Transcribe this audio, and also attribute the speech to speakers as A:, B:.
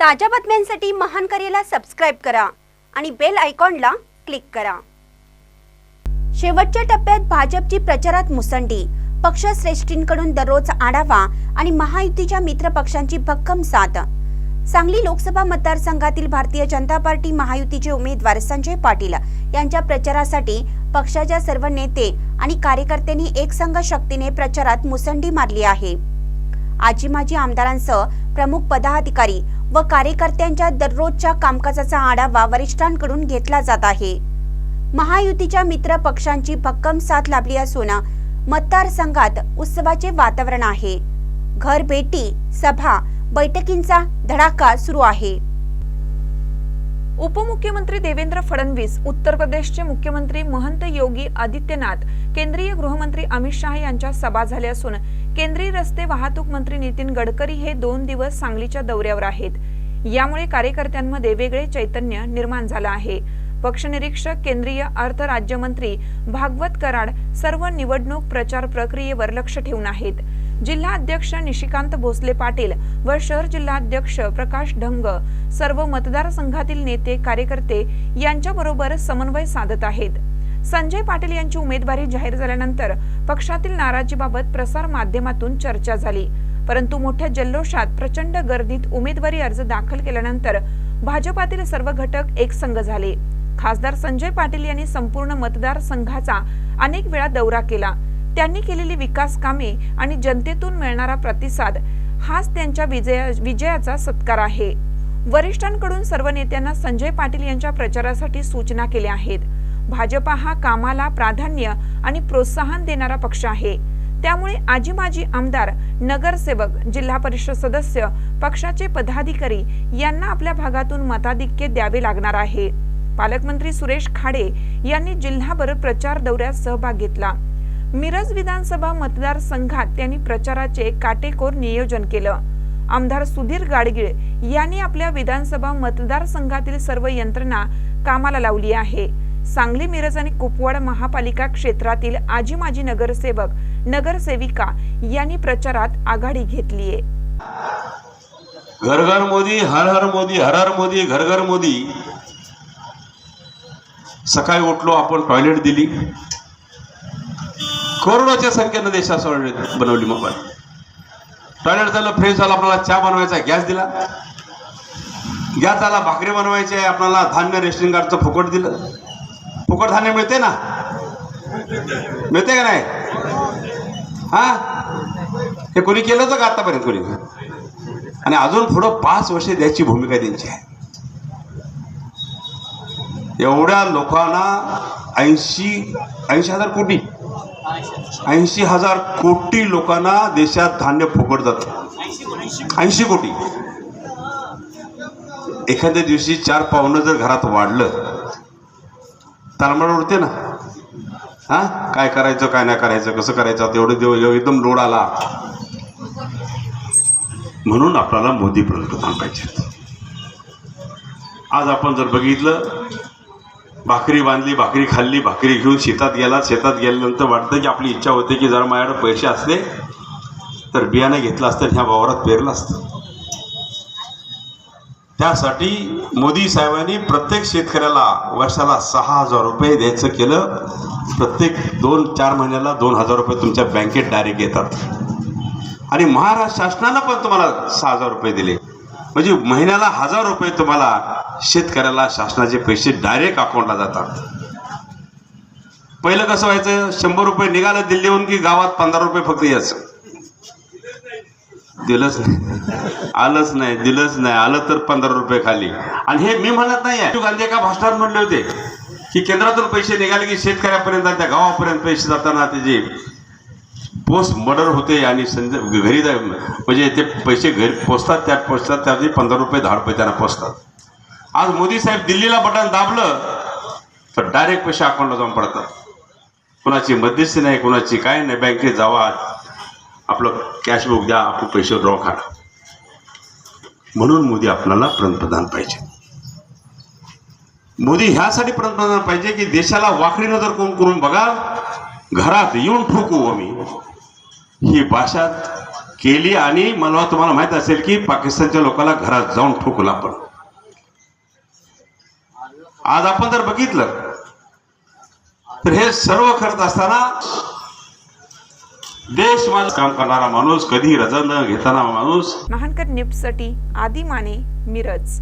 A: ताज्या बातम्यांसाठी महान करेला सबस्क्राईब करा आणि बेल आयकॉनला क्लिक करा. शेवटच्या टप्प्यात भाजपची प्रचारात मुसंडी. पक्षश्रेष्ठींकडून दररोज आढावा आणि महायुतीच्या मित्र पक्षांची भक्कम साथ. सांगली लोकसभा मतदारसंघातील भारतीय जनता पार्टी महायुतीचे उमेदवार संजय पाटील यांच्या प्रचारासाठी पक्षाच्या सर्व नेते आणि कार्यकर्त्यांनी एकसंघ शक्तीने प्रचारात मुसंडी मारली आहे. आजी माजी आमदारांसह प्रमुख पदाधिकारी व कार्यकर्त्यांच्या दररोजच्या कामकाजाचा आढावा वरिष्ठांकडून घेतला जात आहे. महायुतीच्या मित्र पक्षांची भक्कम साथ लाभली असून मतदारसंघात उत्सवाचे वातावरण आहे. घर भेटी सभा बैठकींचा धडाका सुरू आहे.
B: उपमुख्यमंत्री देवेंद्र फडणवीस उत्तर प्रदेशचे मुख्यमंत्री महंत योगी आदित्यनाथ केंद्रीय गृहमंत्री अमित शहा यांच्या सभा झाल्या असून केंद्रीय रस्ते वाहतूक मंत्री नितीन गडकरी हे दोन दिवस सांगलीच्या दौऱ्यावर आहेत. यामुळे कार्यकर्त्यांमध्ये वेगळे चैतन्य निर्माण झालं आहे. पक्षनिरीक्षक केंद्रीय अर्थ राज्यमंत्री भागवत कराड सर्व निवडणूक प्रचार प्रक्रियेवर लक्ष ठेवून आहेत. जिल्हा अध्यक्ष निशिकांत भोसले पाटील व शहर जिल्हाध्यक्ष प्रकाश ढंग सर्व मतदारसंघातील नेते कार्यकर्ते यांच्याबरोबर समन्वय साधत आहेत. संजय पाटील यांची उमेदवारी जाहीर झाल्यानंतर पक्षातील नाराजीबाबत प्रसार माध्यमातून चर्चा झाली. परंतु मोठ्या जल्लोषात प्रचंड गर्दीत उमेदवारी अर्ज दाखल केल्यानंतर भाजपातील सर्व घटक एकसंघ झाले. खासदार संजय पाटील यांनी संपूर्ण मतदारसंघाचा अनेक वेळा दौरा केला. त्यांनी केलेली विकास कामे आणि जनतेतून मिळणारा प्रतिसाद हाच त्यांच्या विजया विजयाचा सत्कार आहे. वरिष्ठांकडून सर्व नेत्यांना संजय पाटील यांच्या प्रचारासाठी सूचना केल्या आहेत. भाजपा हा कामाला प्राधान्य आणि प्रोत्साहन देणारा पक्ष आहे. त्यामुळे आजी माजी आमदार नगरसेवक जिल्हा परिषद सदस्य पक्षाचे पदाधिकारी यांना आपल्या भागातून मताधिक्य द्यावे लागणार आहे. पालकमंत्री सुरेश खाडे यांनी जिल्हाभर प्रचार दौऱ्यात सहभाग घेतला. मिरज विधानसभा मतदारसंघात त्यांनी प्रचाराचे काटेकोर नियोजन केलं. आमदार सुधीर गाडगीळ यांनी आपल्या विधानसभा मतदारसंघातील सर्व यंत्रणा कामाला लावली आहे. सांगली मिरज आणि कुपवाड महापालिका क्षेत्रातील आजी माजी नगरसेवक नगरसेविका यांनी प्रचारात आघाडी घेतलीये
C: घर घर मोदी हर हर मोदी हर हर मोदी घर घर मोदी. सकाळी उठलो आपण टॉयलेट दिली. करोडोच्या संख्येनं देशात टॉयलेट बनवली मोबाईल टॉयलेट झालं फ्रेश झालं आपल्याला चहा बनवायचा गॅस दिला. गॅस आला भाकरी बनवायची आहे आपल्याला धान्य रेशन कार्डचं फुकट दिलं. फुकट धान्य मिळते ना? मिळते का नाही? हा? हे कोणी केलं होतं का आतापर्यंत कोणी? आणि अजून पुढं पाच वर्षे द्यायची भूमिका त्यांची आहे. एवढ्या लोकांना ऐंशी ऐंशी हजार कोटी. ऐंशी हजार कोटी लोकांना देशात धान्य फुकट जातं. ऐंशी कोटी. एखाद्या दिवशी चार पाहुणं जर घरात वाढलं तालमळ उडते ना? हा? काय करायचं काय नाही करायचं कसं करायचं? आता एवढं देव एकदम लोड आला. म्हणून आपल्याला मोदी पंतप्रधान पाहिजे आज आपण जर बघितलं भाकरी बांधली भाकरी खाल्ली भाकरी घेऊन शेतात गेला. शेतात गेल्यानंतर वाटतं की आपली इच्छा होते की जर माझ्याकडे पैसे असले तर बियाणं घेतलं असतं ह्या वावरात पेरलं असतं. त्यासाठी मोदी साहेबांनी प्रत्येक शेतकऱ्याला वर्षाला सहा हजार रुपये द्यायचं केलं. प्रत्येक दोन चार महिन्याला दोन हजार रुपये तुमच्या बँकेत डायरेक्ट येतात. आणि महाराष्ट्र शासनानं पण तुम्हाला सहा हजार रुपये दिले. म्हणजे महिन्याला हजार रुपये तुम्हाला शेतकऱ्याला शासनाचे पैसे डायरेक्ट अकाउंटला जातात. पहिलं कसं व्हायचं? शंभर रुपये निघालं दिल्लीहून की गावात पंधरा रुपये फक्त यायचं. दिलंच नाही. आलंच नाही दिलंच नाही. आलं तर पंधरा रुपये खाली. आणि हे मी म्हणत नाही आहे. गांधी एका भाषणात म्हणले होते की केंद्रातून पैसे निघाले की शेतकऱ्यापर्यंत त्या गावापर्यंत पैसे जाताना त्याची पोस्ट मर्डर होते आणि संजय घरी जा म्हणजे ते पैसे घरी पोचतात त्यात पोचतात त्याचे पंधरा रुपये दहा रुपये त्यांना पोचतात आज मोदी साहेब दिल्लीला बटन दाबलं तर डायरेक्ट पैसे अकाउंटला जाऊन पडतात. कुणाची मध्यस्थी नाही कुणाची काय नाही बँकेत जावा आपलं कॅशबुक द्या आपले पैसे ड्रॉ काढा. म्हणून मोदी आपल्याला पंतप्रधान पाहिजे. मोदी ह्यासाठी पंतप्रधान पाहिजे की देशाला वाकडी नजर कोण करून बघा? घरात येऊन ठोकू आम्ही. ही भाषा केली आणि मला तुम्हाला माहीत असेल की पाकिस्तानच्या लोकांना घरात जाऊन ठोकलं आपण. आज आपण जर बघितलं तर हे सर्व करत असताना देश माझं काम करणारा माणूस कधी रजा न घेताना माणूस.
B: महानकर निप्ससाठी आदी माने मिरज.